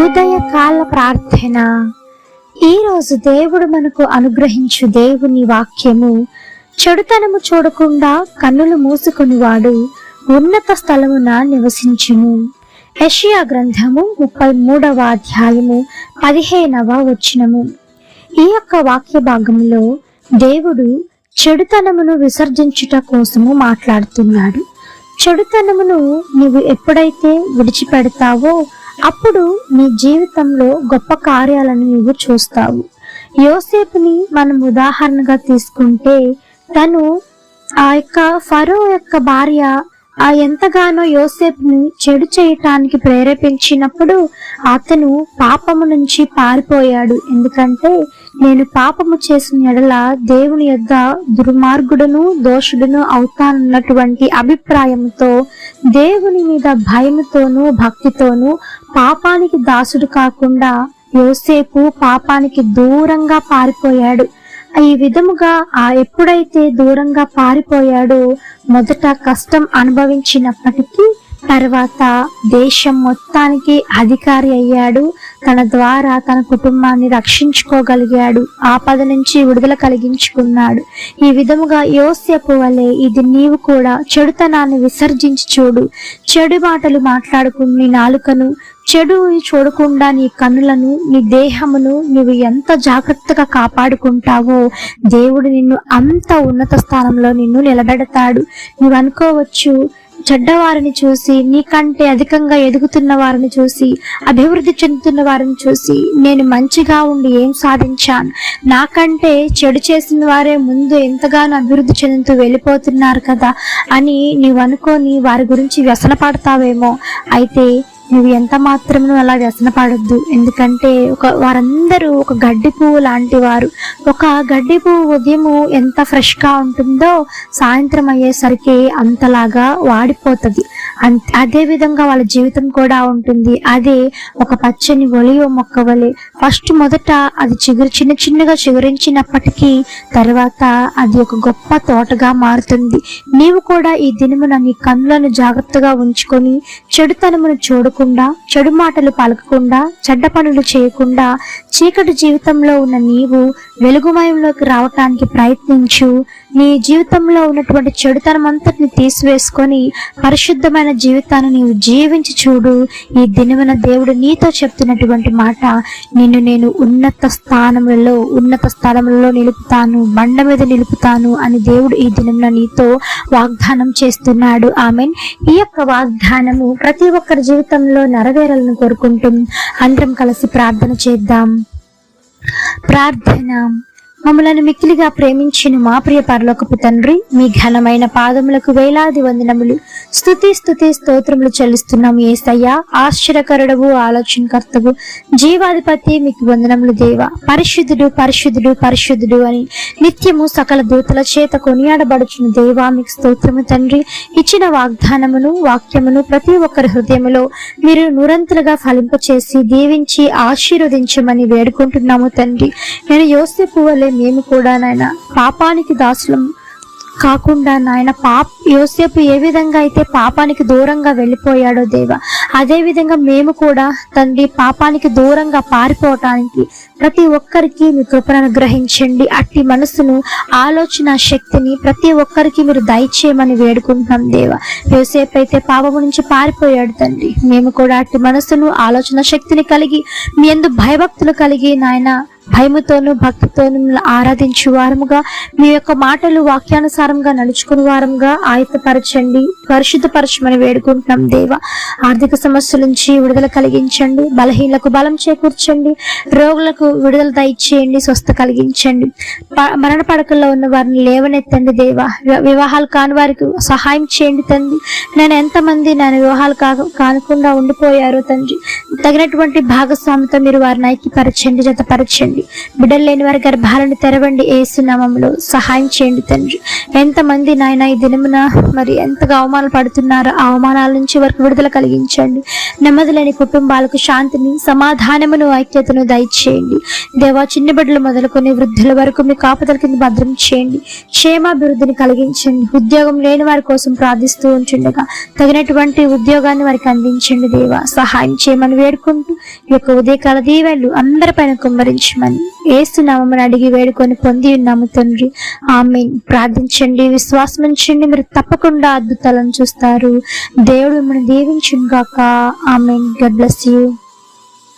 ఉదయకాల ప్రార్థన. ఈరోజు దేవుడు మనకు అనుగ్రహించు దేవుని వాక్యము చెడుతనము చూడకుండా కన్నులు మూసుకుని వాడు ఉన్నత స్థలమున నివసించును. యషియా గ్రంథము ముప్పై మూడవ అధ్యాయము పదిహేనవ వచ్చినము ఈ యొక్క వాక్య భాగంలో దేవుడు చెడుతనమును విసర్జించుట కోసము మాట్లాడుతున్నాడు. చెడుతనమును నీవు ఎప్పుడైతే విడిచిపెడతావో అప్పుడు నీ జీవితంలో గొప్ప కార్యాలను నువ్వు చూస్తావు. యోసేపుని మనం ఉదాహరణగా తీసుకుంటే తను ఆ యొక్క ఫరో యొక్క భార్య ఆ ఎంతగానో యోసేపుని చెడు చేయటానికి ప్రేరేపించినప్పుడు అతను పాపము నుంచి పారిపోయాడు. ఎందుకంటే నేను పాపము చేసిన ఎడల దేవుని యొద్ద దుర్మార్గుడును దోషుడును అవుతానన్నటువంటి అభిప్రాయంతో దేవుని మీద భయముతోనూ భక్తితోనూ పాపానికి దాసుడు కాకుండా యోసేపు పాపానికి దూరంగా పారిపోయాడు. ఈ విధముగా ఆ ఎప్పుడైతే దూరంగా పారిపోయాడో మొదట కష్టం అనుభవించినప్పటికీ తర్వాత దేశం మొత్తానికి అధికారి అయ్యాడు. తన ద్వారా తన కుటుంబాన్ని రక్షించుకోగలిగాడు. ఆపద నుంచి విడుదల కలిగించుకున్నాడు. ఈ విధముగా యోస్యపు వలె ఇది నీవు కూడా చెడుతనాన్ని విసర్జించి చూడు. చెడు మాటలు మాట్లాడుకుని నీ నాలుకను చెడు చూడకుండా నీ కన్నులను నీ దేహమును నీవు ఎంత జాగ్రత్తగా కాపాడుకుంటావో దేవుడు నిన్ను అంత ఉన్నత స్థానంలో నిన్ను నిలబెడతాడు. నువ్వు అనుకోవచ్చు చెడ్డవారిని చూసి నీకంటే అధికంగా ఎదుగుతున్న వారిని చూసి అభివృద్ధి చెందుతున్న వారిని చూసి నేను మంచిగా ఉండి ఏం సాధించాను? నాకంటే చెడు చేసిన వారే ముందు ఎంతగానో అభివృద్ధి చెందుతూ వెళ్ళిపోతున్నారు కదా అని నీవు అనుకొని వారి గురించి వ్యసనపడతావేమో. అయితే నువ్వు ఎంత మాత్రము అలా వ్యసన పడద్దు. ఎందుకంటే ఒక వారందరూ ఒక గడ్డి పువ్వు లాంటి వారు. ఒక గడ్డి పువ్వు ఉదయము ఎంత ఫ్రెష్గా ఉంటుందో సాయంత్రం అయ్యేసరికి అంతలాగా వాడిపోతుంది. అంత అదే విధంగా వాళ్ళ జీవితం కూడా ఉంటుంది. అదే ఒక పచ్చని ఒలియో మొక్క వలె. ఫస్ట్ మొదట అది చిగురు చిన్న చిన్నగా చిగురించినప్పటికీ తర్వాత అది ఒక గొప్ప తోటగా మారుతుంది. నీవు కూడా ఈ దినమున నీ కన్నులను జాగ్రత్తగా ఉంచుకొని చెడుతనమును పలకకుండా చెడు మాటలు పలకకుండా చెడ్డ పనులు చేయకుండా చీకటి జీవితంలో ఉన్న నీవు వెలుగుమయంలోకి రావటానికి ప్రయత్నించు. నీ జీవితంలో ఉన్నటువంటి చెడుతనం అంతటిని తీసివేసుకొని పరిశుద్ధమైన జీవితాన్ని నీవు జీవించి చూడు. ఈ దినమున దేవుడు నీతో చెప్తున్నటువంటి మాట నిన్ను నేను ఉన్నత స్థానములలో ఉన్నత స్థలములలో నిలుపుతాను బండ మీద నిలుపుతాను అని దేవుడు ఈ దినమున నీతో వాగ్దానం చేస్తున్నాడు. ఆమెన్. ఈ యొక్క వాగ్దానము ప్రతి ఒక్కరి జీవితంలో నెరవేరాలను కోరుకుంటూ అందరం కలిసి ప్రార్థన చేద్దాం. ప్రార్థన. మమ్మలను మిక్కిలిగా ప్రేమించిన మా ప్రియ పరలోకపు తండ్రి మీ ఘనమైన పాదములకు వేలాది వందనములు. స్తుతి స్థుతి స్తోత్రములు చెల్లిస్తున్నాము ఏసయ్యా. ఆశ్చర్యకరుడవు ఆలోచనకర్తవు జీవాధిపతి మీకు వందనములు దేవ. పరిశుద్ధుడు పరిశుద్ధుడు పరిశుద్ధుడు అని నిత్యము సకల దూతల చేత కొనియాడబడుచున్న దేవా మీకు స్తోత్రము తండ్రి. ఇచ్చిన వాగ్దానమును వాక్యమును ప్రతి ఒక్కరి హృదయములో మీరు నిరంతరగా ఫలింపచేసి దీవించి ఆశీర్వదించమని వేడుకుంటున్నాము తండ్రి. నేను యోసేపు వలె మేము కూడా నాయన. పాపానికి దాసులం కాకుండా నాయన పాప యోసేపు ఏ విధంగా అయితే పాపానికి దూరంగా వెళ్ళిపోయాడో దేవ అదే విధంగా మేము కూడా తండ్రి పాపానికి దూరంగా పారిపోవటానికి ప్రతి ఒక్కరికి మీ కృపను గ్రహించండి అట్టి మనసును ఆలోచన శక్తిని ప్రతి ఒక్కరికి మీరు దయచేయమని వేడుకుంటున్నాం దేవ. యోసేపు అయితే పాపము నుంచి పారిపోయాడు తండ్రి. మేము కూడా అట్టి మనసును ఆలోచన శక్తిని కలిగి మీ ఎందు భయభక్తులు కలిగి నాయన భయముతోను భక్తితోను ఆరాధించు వారముగా మీ యొక్క మాటలు వాక్యానుసారంగా నడుచుకుని వారంగా ఆయత్తపరచండి పరిశుద్ధపరచమని వేడుకుంటున్నాం దేవ. ఆర్థిక సమస్యల నుంచి విడుదల కలిగించండి. బలహీనలకు బలం చేకూర్చండి. రోగులకు విడుదల దయచేయండి. స్వస్థ కలిగించండి. ప- మరణ పడకల్లో ఉన్న వారిని లేవనెత్తండి దేవ. వివాహాలు కాని వారికి సహాయం చేయండి తండ్రి. నేను ఎంతమంది నేను వివాహాలు కా కానకుండా ఉండిపోయారో తండ్రి. తగినటువంటి భాగస్వామితో మీరు వారిని ఐక్యపరచండి జతపరచండి. చేయండి బిడ్డలు లేని వారి గర్భాలను తెరవండి ఏసునామంలో. సహాయం చేయండి తండ్రి. ఎంతమంది నాయన ఈ దినమున మరి ఎంతగా అవమానాలు పడుతున్నారో ఆ అవమానాల నుంచి వారికి విడుదల కలిగించండి. నెమ్మది లేని కుటుంబాలకు శాంతిని సమాధానమును ఐక్యతను దయచేయండి. దేవా చిన్న బిడ్డలు మొదలుకొని వృద్ధుల వరకు మీ కాపుదల కింద భద్రం చేయండి. క్షేమాభివృద్ధిని కలిగించండి. ఉద్యోగం లేని వారి కోసం ప్రార్థిస్తూ ఉంటుండగా తగినటువంటి ఉద్యోగాన్ని వారికి అందించండి దేవా. సహాయం చేయమని వేడుకుంటూ ఈ యొక్క ఉదయకాల దీవెళ్ళు అందరిపైన కుమ్మరించమని ఏసునామని అడిగి వేడుకొని పొంది ఉన్నాము తండ్రి. ఆమె ప్రార్థించండి విశ్వాసం ఉంచండి మీరు తప్పకుండా అద్భుతాలను చూస్తారు. దేవుడు మిమ్మల్ని దీవించుగాక ఆమె ఆమెన్. God bless you